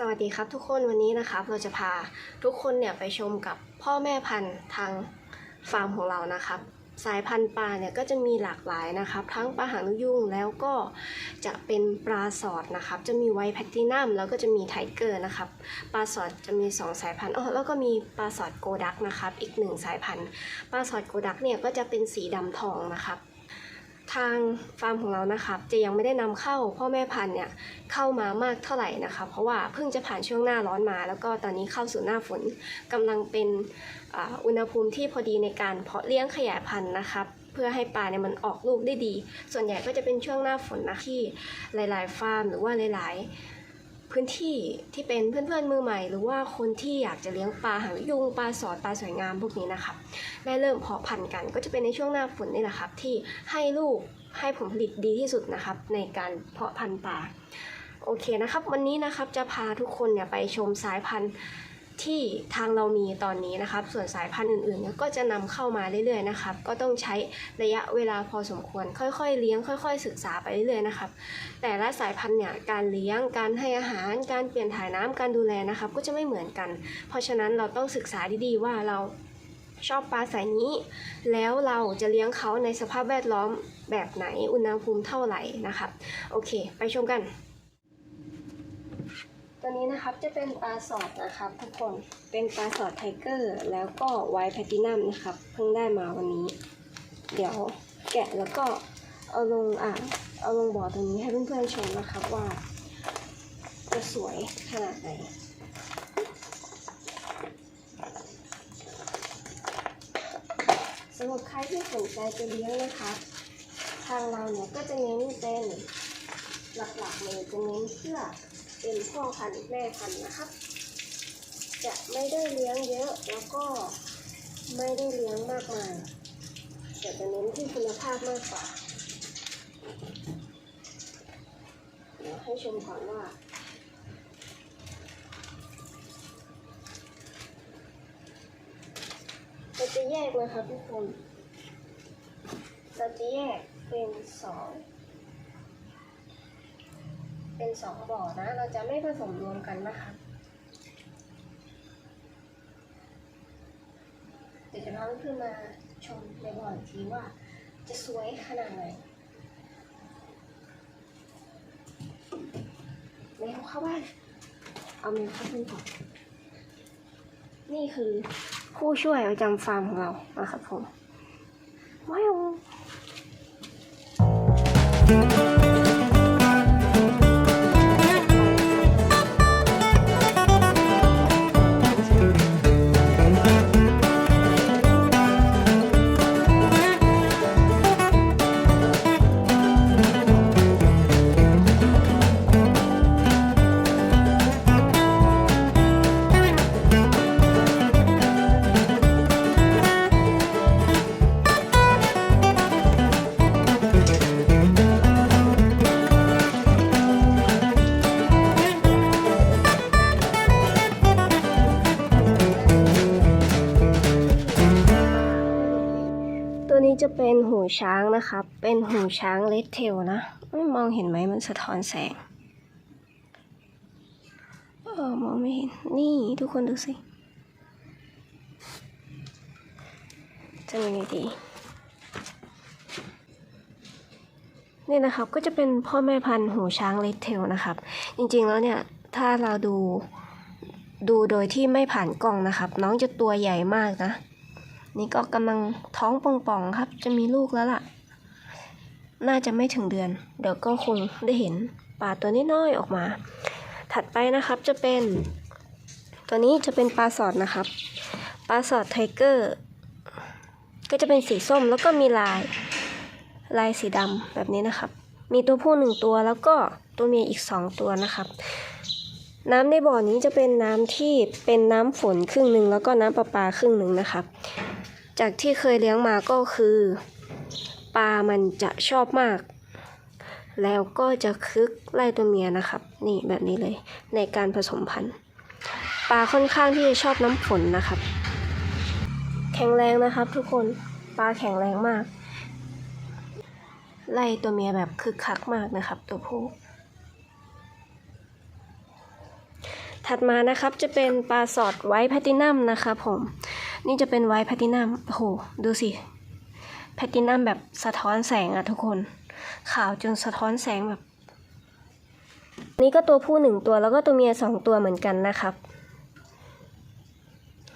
สวัสดีครับทุกคนวันนี้นะครับเราจะพาทุกคนเนี่ยไปชมกับพ่อแม่พันธุ์ทางฟาร์มของเรานะครับ สายพันธุ์ปลาเนี่ยก็จะมีหลากหลายนะครับ ทั้งปลาหางนกยุงแล้วก็จะเป็นปลาสอดนะครับ จะมีไวท์แพตตินัมแล้วก็จะมีไทเกอร์นะครับปลาสอดจะมี 2 สายพันธุ์อ๋อแล้วก็มีปลาสอดโกดักนะครับ อีกหนึ่งสายพันธุ์ปลาสอดโกดักเนี่ยก็จะเป็นสีดำทองนะครับ ทางฟาร์มของเรานะครับจะยังไม่ได้นำเข้าพ่อแม่พันธุ์เนี่ยเข้ามามากเท่าไหร่นะคะ เพราะว่าเพิ่งจะผ่านช่วงหน้าร้อนมา แล้วก็ตอนนี้เข้าสู่หน้าฝนกำลังเป็นอ่าอุณหภูมิที่พอดีในการเพาะเลี้ยงขยายพันธุ์นะครับเพื่อให้ปลาเนี่ยมันออกลูกได้ดี ส่วนใหญ่ก็จะเป็นช่วงหน้าฝนนะที่หลาย ๆ ฟาร์มหรือว่าหลาย ๆ พื้นที่ที่เป็นเพื่อนๆมือใหม่ หรือว่าคนที่อยากจะเลี้ยงปลาหางยุงปลาสอดปลาสวยงามพวกนี้นะครับได้เริ่มเพาะพันธุ์กัน ก็จะเป็นในช่วงหน้าฝนนี่แหละครับ ที่ให้ลูกให้ผลผลิตดีที่สุดนะครับ ในการเพาะพันธุ์ปลาโอเคนะครับ วันนี้นะครับจะพาทุกคนเนี่ยไปชมสายพันธุ์ ที่ทางเรามีตอนนี้นะครับ ส่วนสายพันธุ์อื่นๆก็จะนำเข้ามาเรื่อยๆนะครับ ก็ต้องใช้ระยะเวลาพอสมควร ค่อยๆ เลี้ยง ค่อย ๆ ศึกษาไปเรื่อยๆนะครับ แต่ละสายพันธุ์เนี่ยการเลี้ยง การให้อาหาร การเปลี่ยนถ่ายน้ำการดูแลนะครับ ก็จะไม่เหมือนกัน เพราะฉะนั้นเราต้องศึกษาดีๆว่าเราชอบปลาสายนี้ แล้วเราจะเลี้ยงเขาในสภาพแวดล้อมแบบไหน อุณหภูมิเท่าไหร่นะครับ โอเค ไปชมกัน ตัวนี้นะครับจะเป็นปลาสอดนะครับ ทุกคนเป็นปลาสอดไทเกอร์แล้วก็ไวท์แพตตินัมนะครับเพิ่งได้มาวันนี้ เดี๋ยวแกะแล้วก็เอาลงอ่างเอาลงบ่อตรงนี้ให้เพื่อนๆชมนะครับว่า จะสวยขนาดไหนสำหรับใครที่สนใจจะเลี้ยงนะคะทางเราเนี่ยก็จะเน้นเป็นหลักๆเลยจะเน้นเพื่อ เป็นพ่อพันธุ์แม่พันธุ์นะครับ จะไม่ได้เลี้ยงเยอะแล้วก็ไม่ได้เลี้ยงมากมายแต่จะเน้นที่คุณภาพมากกว่าเดี๋ยวให้ชมก่อนว่าเราจะแยกนะครับทุกคนเราจะแยกเป็นสอง เป็นสองบ่อนะ เราจะไม่ผสมรวมกันนะคะเดี๋ยวจะพาเพื่อนมาชมในบ่ออีกทีว่า จะสวยขนาดไหนแมวเข้าบ้าน เอาแมวเข้าบ้านก่อนนี่คือผู้ช่วยประจำฟาร์มของเรานะครับผม เป็นหูช้างนะครับ เป็นหูช้างเลดเทลนะมองเห็นไหมมันสะท้อนแสงเออมองไม่เห็น นี่ทุกคนดูสิ จะยังไงดี นี่นะครับก็จะเป็นพ่อแม่พันธุ์หูช้างเลดเทลนะครับ จริงๆแล้วเนี่ย ถ้าเราดูดูโดยที่ไม่ผ่านกล้องนะครับ น้องจะตัวใหญ่มากนะ นี่ก็กำลังท้องป่องๆครับ จะมีลูกแล้วล่ะ น่าจะไม่ถึงเดือน เดี๋ยวก็คงได้เห็นปลาตัวน้อยๆออกมา ถัดไปนะครับจะเป็น ตัวนี้จะเป็นปลาสอดนะครับ ปลาสอดไทเกอร์ ก็จะเป็นสีส้มแล้วก็มีลาย ลายสีดำแบบนี้นะครับ มีตัวผู้หนึ่งตัวแล้วก็ตัวเมียอีกสองตัวนะครับน้ำในบ่อนี้จะเป็นน้ำที่เป็นน้ำฝนครึ่งหนึ่งแล้วก็น้ำประปาครึ่งหนึ่งนะครับ จากที่เคยเลี้ยงมาก็คือปลามันจะชอบมาก แล้วก็จะคึกไล่ตัวเมียนะครับ นี่แบบนี้เลยในการผสมพันธุ์ปลาค่อนข้างที่จะชอบน้ำฝนนะครับ แข็งแรงนะครับทุกคนปลาแข็งแรงมาก ไล่ตัวเมียแบบคึกคักมากนะครับ ตัวผู้ถัดมานะครับจะเป็นปลาสอดไวท์แพตินัมนะครับผม นี่จะเป็นไวท์แพตินัมโอ้โห ดูสิ แพตินัมแบบสะท้อนแสงอะทุกคน ขาวจนสะท้อนแสงแบบ นี่ก็ตัวผู้หนึ่งตัวแล้วก็ตัวเมียสองตัวเหมือนกันนะครับ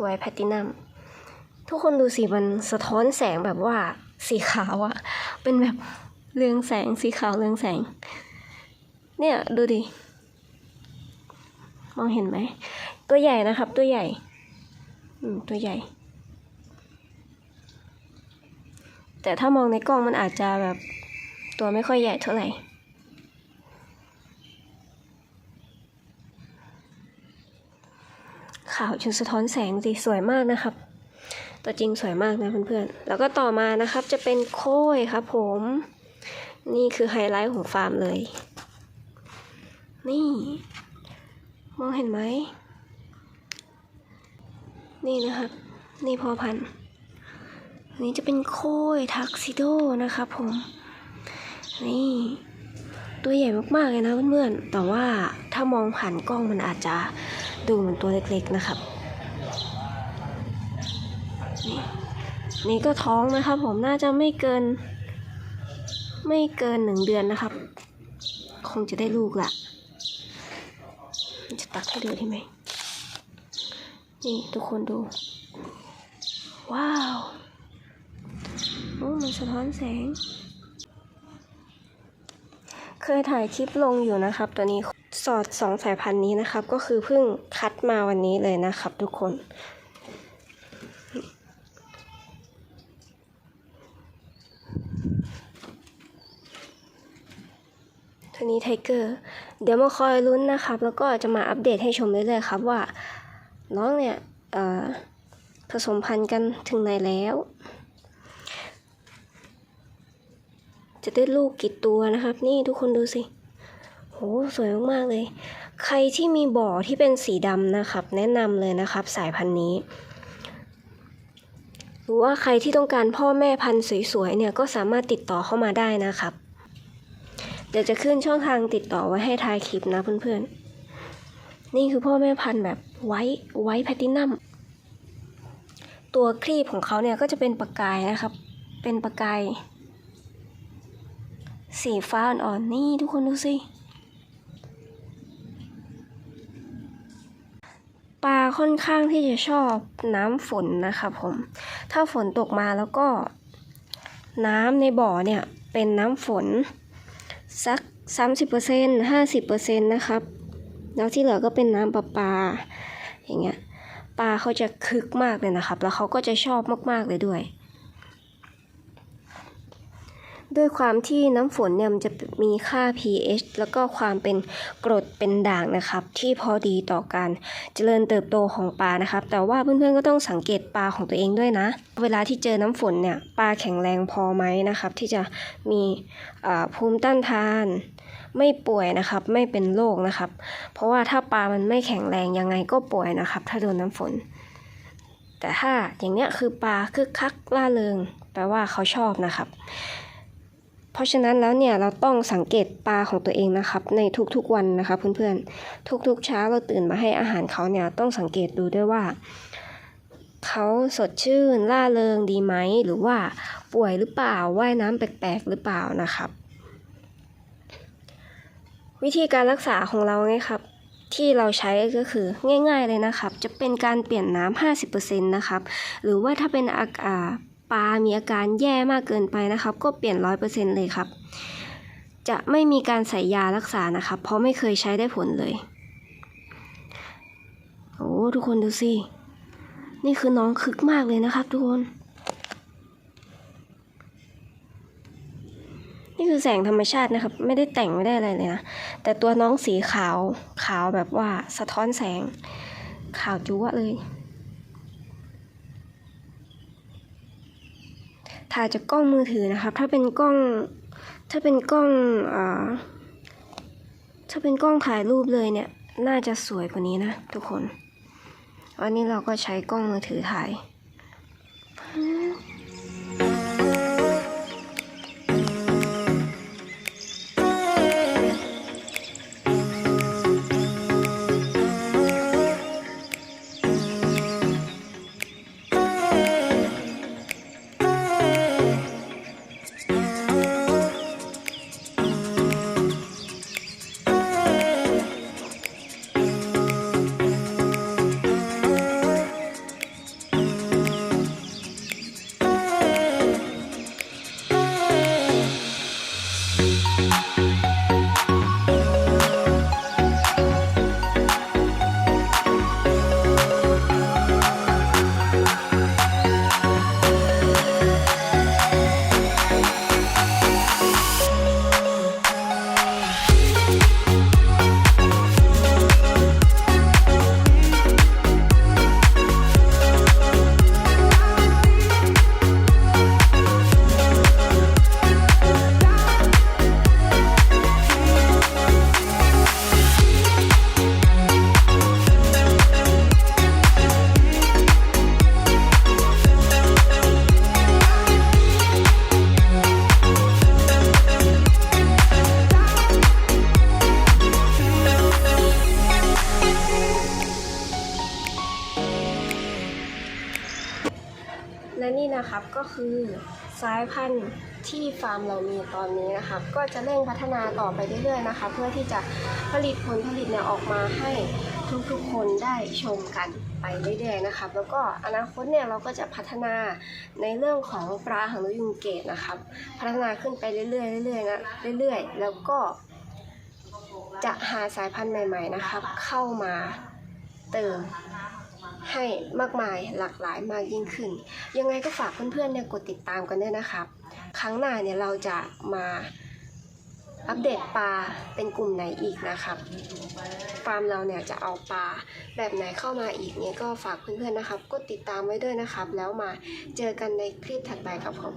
ไวท์แพตินัม ทุกคนดูสิ มันสะท้อนแสงแบบว่าสีขาวอะเป็นแบบเรืองแสงสีขาวเรืองแสง เนี่ยดูดิ มองเห็นไหม ตัวใหญ่นะครับ ตัวใหญ่ อืม ตัวใหญ่ แต่ถ้ามองในกล้องมันอาจจะแบบตัวไม่ค่อยใหญ่เท่าไหร่ ขาวจนสะท้อนแสงสิสวยมากนะครับ ตัวจริงสวยมากนะเพื่อนๆ แล้วก็ต่อมานะครับจะเป็นโค้ยครับผม นี่คือไฮไลท์ของฟาร์มเลย นี่ มองเห็นไหม นี่นะครับ นี่พอพันธุ์ อันนี้จะเป็นโค้ยทักซิโดนะครับผม นี่ตัวใหญ่มากๆเลยนะเพื่อนๆ แต่ว่าถ้ามองผ่านกล้องมันอาจจะดูเหมือนตัวเล็กๆนะครับนี่นี่ก็ท้องนะครับผมน่าจะไม่เกิน ไม่เกินหนึ่งเดือนนะครับ คงจะได้ลูกละจะตักให้ดูได้ไหมนี่ทุกคนดู ว้าว โอ้มันสะท้อนแสง เคยถ่ายคลิปลงอยู่นะครับตัวนี้สอดสองสายพันธุ์นี้นะครับ ก็คือเพิ่งคัดมาวันนี้เลยนะครับ ทุกคน ตัวนี้ไทเกอร์ เดี๋ยวมาคอยลุ้นนะครับ แล้วก็จะมาอัปเดตให้ชมเรื่อยๆครับว่า น้องเนี่ยผสมพันธุ์กันถึงไหนแล้ว จะ ได้ลูกกี่ตัวนะครับ นี่ทุกคนดูสิโหสวยมากๆเลย ใครที่มีบ่อที่เป็นสีดำนะครับ แนะนำเลยนะครับ สายพันธุ์นี้ หรือว่าใครที่ต้องการพ่อแม่พันธุ์สวยๆเนี่ยก็สามารถติดต่อเข้ามาได้นะครับ เดี๋ยวจะขึ้นช่องทางติดต่อไว้ให้ท้ายคลิปนะเพื่อนๆ นี่คือพ่อแม่พันธุ์แบบไว้ไว้แพลตินัมตัวครีบของเขาเนี่ยก็จะเป็นประกายนะครับ เป็นประกาย สีฟ้าอ่อนๆนี่ทุกคนดูสิปลาค่อนข้างที่จะชอบน้ำฝนนะครับผม ถ้าฝนตกมาแล้วก็ น้ำในบ่อเนี่ยเป็นน้ำฝน สัก 30% 50%นะครับ แล้วที่เหลือก็เป็นน้ำประปา อย่างเงี้ยปลาเขาจะคึกมากเลยนะครับ แล้วเขาก็จะชอบมากๆเลยด้วย ด้วยความที่น้ำฝนเนี่ยมันจะมีค่า pH แล้วก็ความเป็นกรดเป็นด่างนะครับ ที่พอดีต่อการเจริญเติบโตของปลานะครับ แต่ว่าเพื่อนๆก็ต้องสังเกตปลาของตัวเองด้วยนะ เวลาที่เจอน้ำฝนเนี่ยปลาแข็งแรงพอไหมนะครับ ที่จะมีภูมิต้านทาน ไม่ป่วยนะครับ ไม่เป็นโรคนะครับ เพราะว่าถ้าปลามันไม่แข็งแรงยังไงก็ป่วยนะครับ ถ้าโดนน้ำฝน แต่ถ้าอย่างเนี้ยคือปลาคึกคักล่าเริงแปลว่าเขาชอบนะครับ เพราะฉะนั้นแล้วเนี่ยเราต้องสังเกตปลาของตัวเองนะครับ ในทุกๆวันนะคะเพื่อนๆทุกๆเช้าเราตื่นมาให้อาหารเขาเนี่ยต้องสังเกตดูด้วยว่าเขาสดชื่นล่าเริงดีไหมหรือว่าป่วยหรือเปล่าว่ายน้ำแปลกๆหรือเปล่านะครับ วิธีการรักษาของเราไงครับที่เราใช้ก็คือง่าย ๆเลยนะครับ จะเป็นการเปลี่ยนน้ำ50%นะครับ หรือว่าถ้าเป็นอากา ปลามีอาการแย่มากเกินไปนะครับ ก็เปลี่ยน 100%เลยครับ จะไม่มีการใส่ยารักษานะครับ เพราะไม่เคยใช้ได้ผลเลยโอ้ทุกคนดูสินี่คือน้องคึกมากเลยนะครับ ทุกคน นี่คือแสงธรรมชาตินะครับ ไม่ได้แต่งไม่ได้อะไรเลยนะ แต่ตัวน้องสีขาวขาวแบบว่าสะท้อนแสง ขาวจั๊วะเลย ถ่ายจากกล้องมือถือนะครับ ถ้าเป็นกล้อง ถ้าเป็นกล้องอ่าถ้าเป็นกล้องถ่ายรูปเลยเนี่ย น่าจะสวยกว่านี้นะทุกคน วันนี้เราก็ใช้กล้องมือถือถ่าย็คือสายพันธุ์ที่ฟาร์มเรามีตอนนี้นะครับก็จะเร่งพัฒนาต่อไปเรื่อยๆนะคะ เพื่อที่จะผลิตผลผลิตเนี่ยออกมาให้ทุกๆคนได้ชมกันไปเรื่อยๆนะครับ แล้วก็อนาคตเนี่ยเราก็จะพัฒนาในเรื่องของปลาหางนกยุงเกตนะครับ พัฒนาขึ้นไปเรื่อยๆเรื่อยๆนะเรื่อยๆ แล้วก็จะหาสายพันธุ์ใหม่ ๆนะครับ เข้ามาเติม ให้มากมายหลากหลายมากยิ่งขึ้น ยังไงก็ฝากเพื่อนๆเนี่ยกดติดตามกันด้วยนะครับ ครั้งหน้าเนี่ยเราจะมาอัปเดตปลาเป็นกลุ่มไหนอีกนะครับฟาร์มเราเนี่ยจะเอาปลาแบบไหนเข้ามาอีกเนี่ยก็ฝากเพื่อนๆนะครับ กดติดตามไว้ด้วยนะครับ แล้วมาเจอกันในคลิปถัดไปครับผม